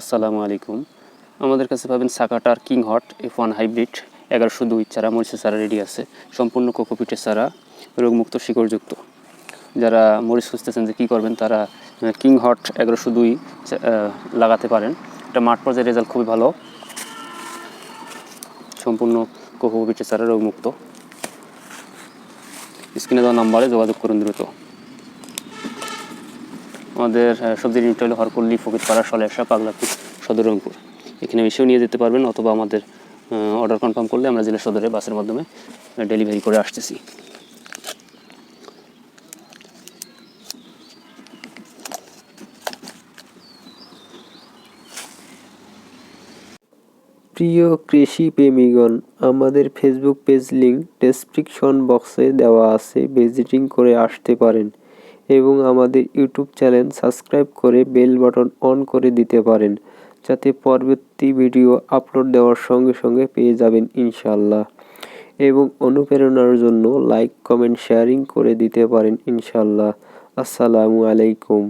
আসসালামু আলাইকুম। আমাদের কাছে পাবেন সাকাটার king hot F one hybrid, এগারোশো দুই চারা মরিচের চারা রেডি আছে। সম্পূর্ণ কোকোপিটের চারা, রোগমুক্ত, শিকড়যুক্ত। যারা মরিচ খুঁজতেছেন যে কী করবেন, তারা কিং হট এগারোশো দুই লাগাতে পারেন। এটা মাঠ পর্যায়ে রেজাল্ট খুবই ভালো। সম্পূর্ণ কোকোপিটের চারা রোগমুক্ত। স্ক্রিনে দেওয়া নাম্বারে যোগাযোগ করুন দ্রুত। আমাদের সবজির ইউনিট হলো হরকুল্লি ফকিরপাড়া সলেসা পাগলাপুর সদর রংপুর। এখানে এসেও নিয়ে যেতে পারবেন অথবা আমাদের অর্ডার কনফার্ম করলে আমরা জেলা সদরে বাসের মাধ্যমে ডেলিভারি করে আসতেছি। প্রিয় কৃষি প্রেমীগণ, আমাদের ফেসবুক পেজ লিঙ্ক ডেসক্রিপশন বক্সে দেওয়া আছে। ভিজিটিং করে আসতে পারেন। এবং আমাদের ইউটিউব চ্যানেল সাবস্ক্রাইব করে বেল বাটন অন করে দিতে পারেন, যাতে পরবর্তী ভিডিও আপলোড দেওয়ার সঙ্গে সঙ্গে পেয়ে যাবেন ইনশাল্লাহ এবং অনুপ্রেরণার জন্য লাইক, কমেন্ট, শেয়ারিং করে দিতে পারেন ইনশাল্লাহ আসসালামু আলাইকুম।